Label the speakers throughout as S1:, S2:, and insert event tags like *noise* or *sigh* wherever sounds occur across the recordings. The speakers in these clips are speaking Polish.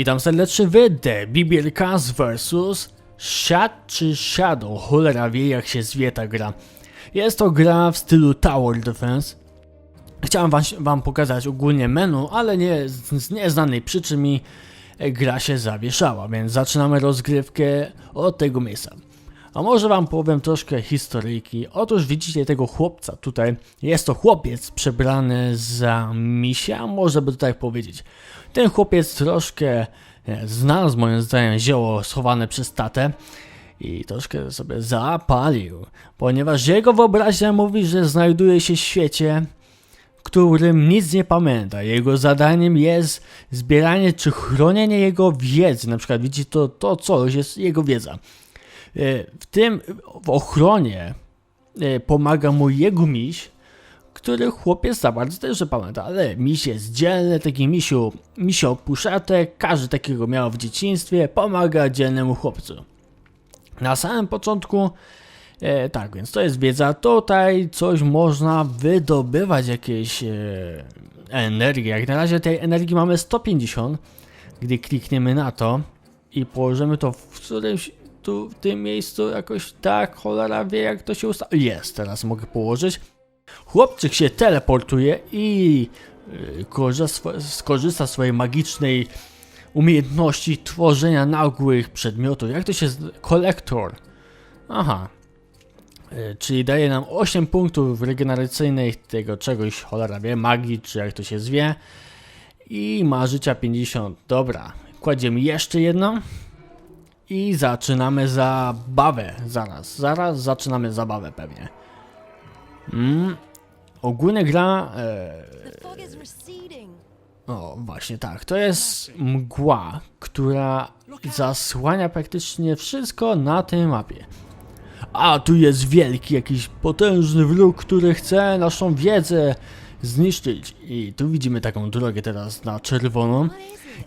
S1: Witam serdecznie w The Bibiercast vs. Shad czy Shadow, cholera wie jak się zwie ta gra. Jest to gra w stylu Tower Defense. Chciałem wam, wam pokazać ogólnie menu, ale nie, z, nieznanej przyczyny gra się zawieszała, więc zaczynamy rozgrywkę od tego miejsca. A może wam powiem troszkę historyjki. Otóż widzicie tego chłopca tutaj. Jest to chłopiec przebrany za misia, można by to tak powiedzieć. Ten chłopiec troszkę e, znalazł moim zdaniem zioło schowane przez tatę i troszkę sobie zapalił, ponieważ jego wyobraźnia mówi, że znajduje się w świecie, w którym nic nie pamięta. Jego zadaniem jest zbieranie czy chronienie jego wiedzy. Na przykład widzicie to, to coś jest jego wiedza. E, W tym, w ochronie e, pomaga mu jego miś, który chłopiec za bardzo też pamięta, ale miś jest dzielny, taki misiu, misio puszatek, każdy takiego miał w dzieciństwie, pomaga dzielnemu chłopcu. Na samym początku, e, tak więc to jest wiedza, tutaj coś można wydobywać, jakieś e, jak na razie tej energii mamy 150, gdy klikniemy na to i położymy to w którymś tu, w tym miejscu jakoś tak, cholera wie jak to się ustawi. Jest, teraz mogę położyć. Chłopczyk się teleportuje i yy, korzysta, skorzysta z swojej magicznej umiejętności tworzenia nagłych przedmiotów. Jak to się... Kolektor. Aha. Yy, czyli daje nam 8 punktów regeneracyjnych tego czegoś, cholera wie, magii, czy jak to się zwie. I ma życia 50. Dobra. Kładziemy jeszcze jedno. I zaczynamy zabawę. Zaraz, zaraz zaczynamy zabawę pewnie. Mm. Ogólnie gra. E, o, właśnie tak. To jest mgła, która zasłania praktycznie wszystko na tej mapie. A tu jest wielki, jakiś potężny wróg, który chce naszą wiedzę zniszczyć. I tu widzimy taką drogę teraz na czerwoną.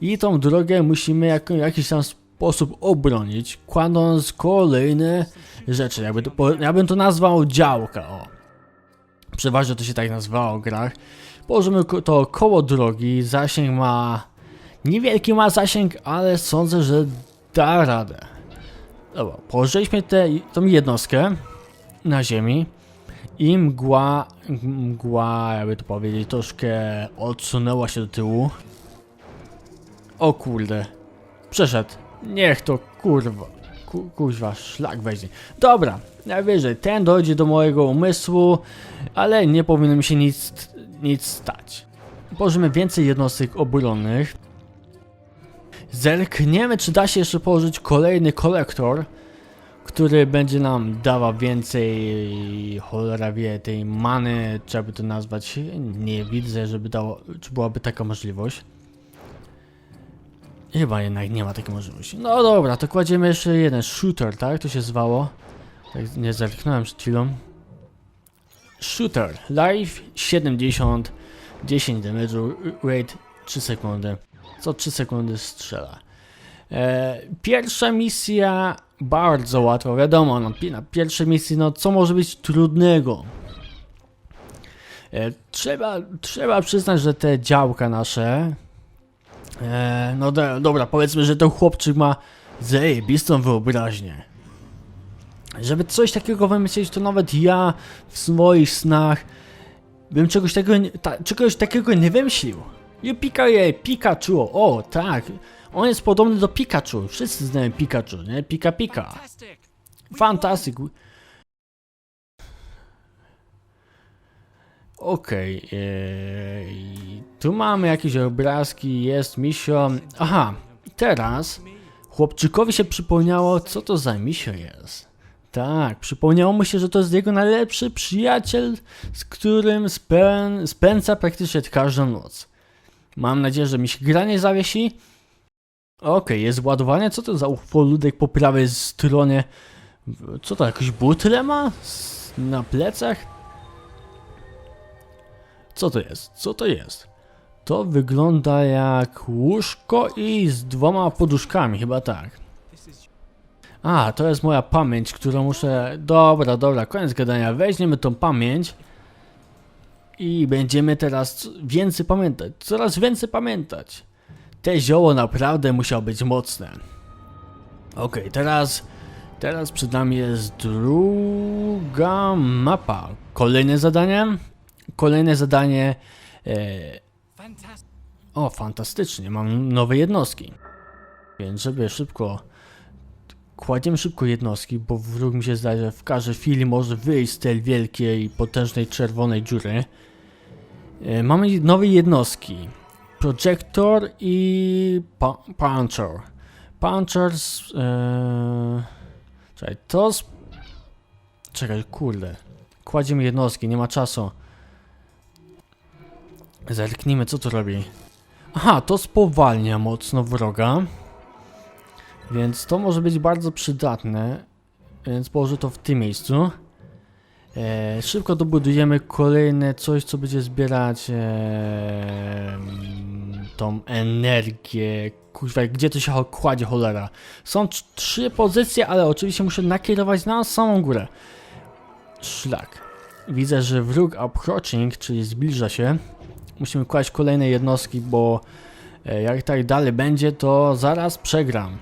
S1: I tą drogę musimy jako, w jakiś tam sposób obronić, kładąc kolejne rzeczy. Jakby to, ja bym to nazwał działka. O. Przeważnie to się tak nazywało w grach. Położymy to koło drogi. Zasięg ma. Niewielki ma zasięg, ale sądzę, że da radę. Dobra, położyliśmy tę tą jednostkę na ziemi. I mgła, mgła, jakby to powiedzieć, troszkę odsunęła się do tyłu. O kurde. Przeszedł. Niech to kurwa. Ku, szlak weźmie. Dobra, najwyżej ten dojdzie do mojego umysłu, ale nie powinno mi się nic, nic stać. Położymy więcej jednostek obronnych. Zerkniemy, czy da się jeszcze położyć kolejny kolektor, który będzie nam dawał więcej cholera wie tej many, trzeba by to nazwać. Nie widzę, żeby dało, czy byłaby taka możliwość. Chyba jednak nie ma takiej możliwości. No dobra, to kładziemy jeszcze jeden shooter, tak? To się zwało. Tak nie zerknąłem przed chwilą. Shooter. Live 70, 10 damage'u, rate 3 sekundy. Co 3 sekundy strzela. E, pierwsza misja bardzo łatwa, wiadomo, no, na pierwszej misji, no co może być trudnego? E, trzeba, trzeba przyznać, że te działka nasze, e, no do, dobra, powiedzmy, że ten chłopczyk ma zajebistą wyobraźnię. Żeby coś takiego wymyślić, to nawet ja w swoich snach bym czegoś takiego, nie- ta, czegoś takiego nie wymyślił. I Pika je, Pikachu, o tak, on jest podobny do Pikachu, wszyscy znają Pikachu, nie? Pika Pika. Fantastyk. Okej, eee, tu mamy jakieś obrazki, jest misio. Aha, teraz chłopczykowi się przypomniało, co to za misio jest. Tak, przypomniało mu się, że to jest jego najlepszy przyjaciel, z którym spę spędza praktycznie każdą noc. Mam nadzieję, że mi się gra nie zawiesi. Okej, jest ładowanie. Co to za ufoludek po prawej stronie? Co to, jakieś butle ma? Na plecach? Co to jest? Co to jest? To wygląda jak łóżko i z dwoma poduszkami, chyba tak. A, to jest moja pamięć, którą muszę... Dobra, dobra, koniec gadania. Weźmiemy tą pamięć i będziemy teraz więcej pamiętać. Coraz więcej pamiętać. Te zioło naprawdę musiało być mocne. Okej, teraz, teraz przed nami jest druga mapa. Kolejne zadanie. Kolejne zadanie. E, o, fantastycznie, mam nowe jednostki. Więc żeby szybko. Kładziemy szybko jednostki, bo wróg mi się zdaje, że w każdej chwili może wyjść z tej wielkiej, potężnej czerwonej dziury. E, mamy nowe jednostki. Projector i Puncher. Puncher z... E, czekaj, to z... Czekaj, kurde. Kładziemy jednostki, nie ma czasu. Zerknijmy, co to robi. Aha, to spowalnia mocno wroga. Więc to może być bardzo przydatne. Więc położę to w tym miejscu. E, szybko dobudujemy kolejne coś, co będzie zbierać e, tą energię. Kuźwa, gdzie to się kładzie cholera? Są trz- trzy pozycje, ale oczywiście muszę nakierować na samą górę. Szlak. Widzę, że wróg approaching, czyli zbliża się. Musimy kłaść kolejne jednostki, bo e, jak tak dalej będzie, to zaraz przegram.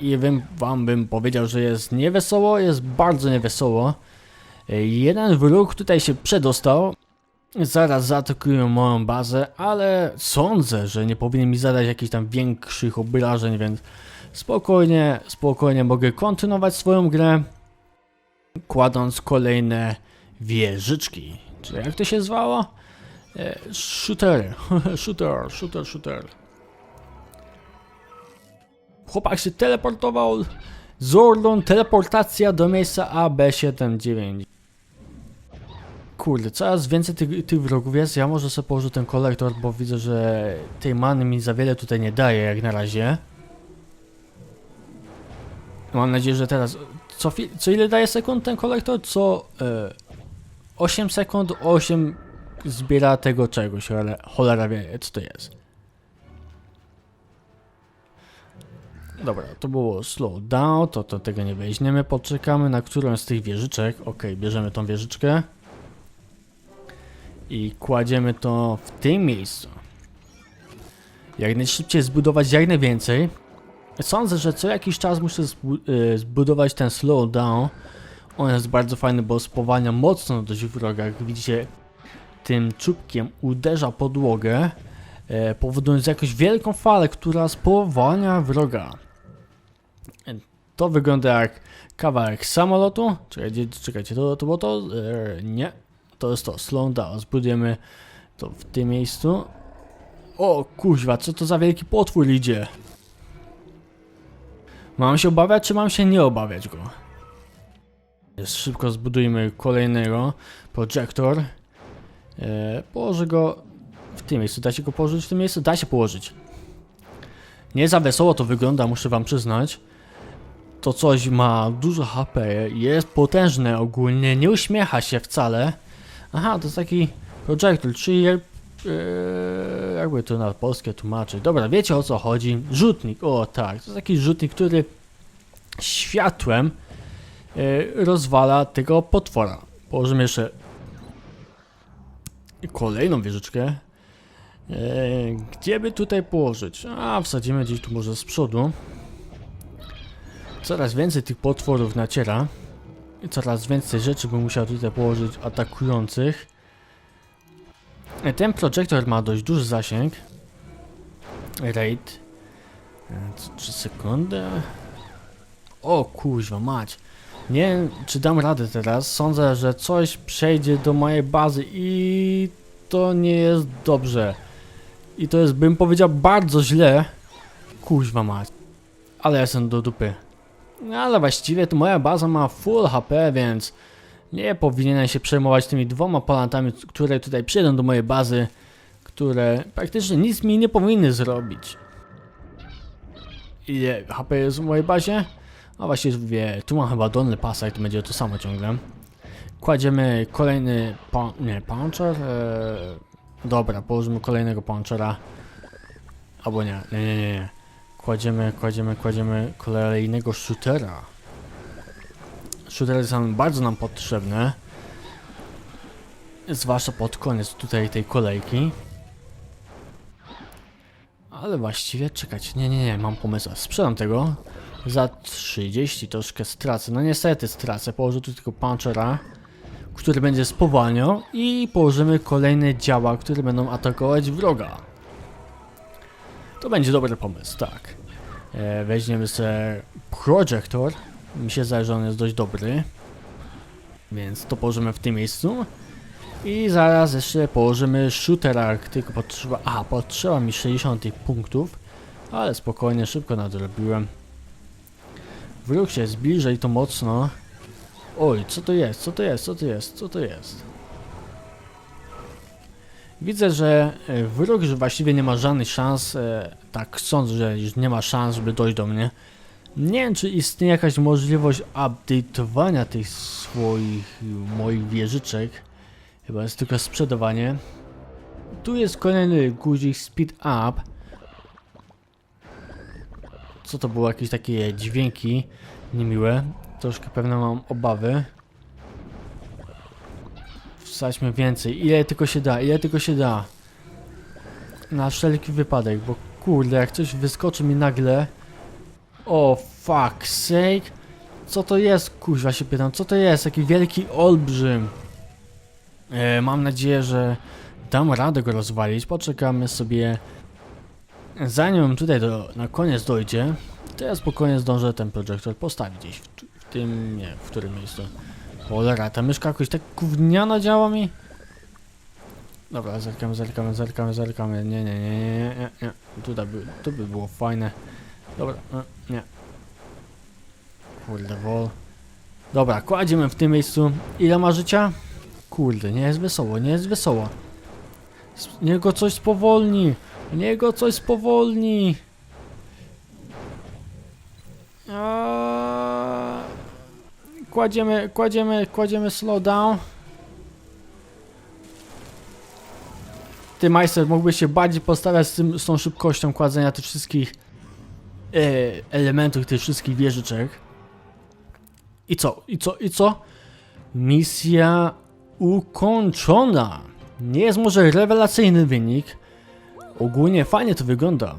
S1: I bym, wam bym powiedział, że jest niewesoło, jest bardzo niewesoło. E, Jeden wróg tutaj się przedostał. Zaraz zaatakują moją bazę, ale sądzę, że nie powinien mi zadać jakichś tam większych obrażeń, więc spokojnie, spokojnie mogę kontynuować swoją grę, kładąc kolejne wieżyczki. Czy jak to się zwało? E, shootery. *laughs* shooter, shooter, shooter. Chłopak się teleportował. Zordon, teleportacja do miejsca AB79. Kurde, coraz więcej tych, tych wrogów jest. Ja może sobie położę ten kolektor, bo widzę, że tej many mi za wiele tutaj nie daje jak na razie. Mam nadzieję, że teraz... Co, co ile daje sekund ten kolektor? Co... E, 8 sekund, 8 zbiera tego czegoś, ale cholera wie, co to jest. Dobra, to było slow down, to, to tego nie weźmiemy, poczekamy na którąś z tych wieżyczek. Ok, bierzemy tą wieżyczkę. I kładziemy to w tym miejscu. Jak najszybciej zbudować jak najwięcej. Sądzę, że co jakiś czas muszę y, zbudować ten slow down. On jest bardzo fajny, bo spowalnia mocno dość wroga. Jak widzicie, tym czubkiem uderza podłogę, e, powodując jakąś wielką falę, która spowalnia wroga. E, To wygląda jak kawałek samolotu. Czekajcie, czekajcie to, to było to? E, nie. To jest to, slow. Zbudujemy to w tym miejscu. O kuźwa, co to za wielki potwór idzie? Mam się obawiać, czy mam się nie obawiać go? Szybko zbudujmy kolejnego projektor. E, położę go w tym miejscu. Da się go położyć w tym miejscu? Da się położyć. Nie za wesoło to wygląda, muszę wam przyznać. To coś ma dużo HP, jest potężne ogólnie, nie uśmiecha się wcale. Aha, to jest taki projector, czyli e, jakby to na polskie tłumaczyć. Dobra, wiecie o co chodzi. Rzutnik, o tak, to jest taki rzutnik, który światłem rozwala tego potwora. Położymy jeszcze kolejną wieżyczkę. E, gdzie by tutaj położyć? A, wsadzimy gdzieś tu może z przodu. Coraz więcej tych potworów naciera. I coraz więcej rzeczy bym musiał tutaj położyć atakujących. E, Ten projektor ma dość duży zasięg. Raid. 3 sekundy. O kuźwa mać. Nie wiem, czy dam radę teraz. Sądzę, że coś przejdzie do mojej bazy i to nie jest dobrze. I to jest, bym powiedział, bardzo źle. Kuźwa mać. Ale ja jestem do dupy. No, ale właściwie to moja baza ma full HP, więc nie powinienem się przejmować tymi dwoma palantami, które tutaj przyjdą do mojej bazy, które praktycznie nic mi nie powinny zrobić. Ile HP jest w mojej bazie? A właściwie tu mam chyba dolny pasek, to będzie to samo ciągle. Kładziemy kolejny pa nie, puncher. Eee, dobra, położymy kolejnego punchera. Albo nie, nie, nie, nie. Kładziemy, kładziemy, kładziemy kolejnego shootera. Shootery są bardzo nam potrzebne. Zwłaszcza pod koniec tutaj tej kolejki. Ale właściwie, czekać, nie, nie, nie, mam pomysł. Sprzedam tego. Za 30 troszkę stracę. No niestety stracę. Położę tu tylko punchera, który będzie spowalniał i położymy kolejne działa, które będą atakować wroga. To będzie dobry pomysł, tak. E, weźmiemy sobie projektor. Mi się zdaje, że on jest dość dobry. Więc to położymy w tym miejscu. I zaraz jeszcze położymy shootera, tylko potrzeba... A, potrzeba mi 60 tych punktów. Ale spokojnie, szybko nadrobiłem. Wróg się zbliża to mocno. Oj, co to jest? Co to jest? Co to jest? Co to jest? Widzę, że e, wróg że właściwie nie ma żadnych szans, e, tak sądzę, że już nie ma szans, żeby dojść do mnie. Nie wiem, czy istnieje jakaś możliwość update'owania tych swoich, moich wieżyczek. Chyba jest tylko sprzedawanie. Tu jest kolejny guzik speed up. Co to było? Jakieś takie dźwięki niemiłe. Troszkę pewne mam obawy. Wsadźmy więcej. Ile tylko się da, ile tylko się da. Na wszelki wypadek, bo kurde, jak coś wyskoczy mi nagle. O fuck sake. Co to jest, kuźwa się pytam, co to jest? Jaki wielki olbrzym. E, mam nadzieję, że dam radę go rozwalić. Poczekamy sobie. Zanim tutaj do, na koniec dojdzie, to ja spokojnie zdążę ten projektor postawić gdzieś w, w tym, nie, w którym miejscu. Cholera, ta myszka jakoś tak gówniana działa mi. Dobra, zerkamy, zerkamy, zerkamy, zerkamy. Nie, nie, nie, nie, nie, nie. Tutaj by, to by było fajne. Dobra, e, nie. Kurde, wol. Dobra, kładziemy w tym miejscu. Ile ma życia? Kurde, nie jest wesoło, nie jest wesoło. S- Niech go coś spowolni. Niech go coś spowolni. Aaaa. Kładziemy, kładziemy, kładziemy slowdown. Ty, Majster, mógłbyś się bardziej postawiać z, tym, z tą szybkością kładzenia tych wszystkich e, elementów, tych wszystkich wieżyczek. I co? I co? I co? Misja ukończona. Nie jest może rewelacyjny wynik. Ogólnie fajnie to wygląda.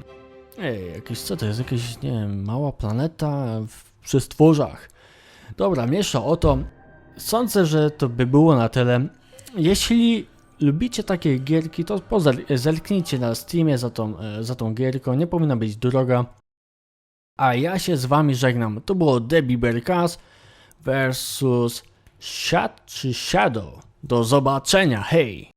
S1: Ej, jakieś co to jest? Jakaś, nie wiem, mała planeta w przestworzach. Dobra, mniejsza o to. Sądzę, że to by było na tyle. Jeśli lubicie takie gierki, to zerknijcie na Steamie za tą, e, za tą gierką. Nie powinna być droga. A ja się z wami żegnam. To było Debbie Berkas versus Shad czy Shadow. Do zobaczenia, hej!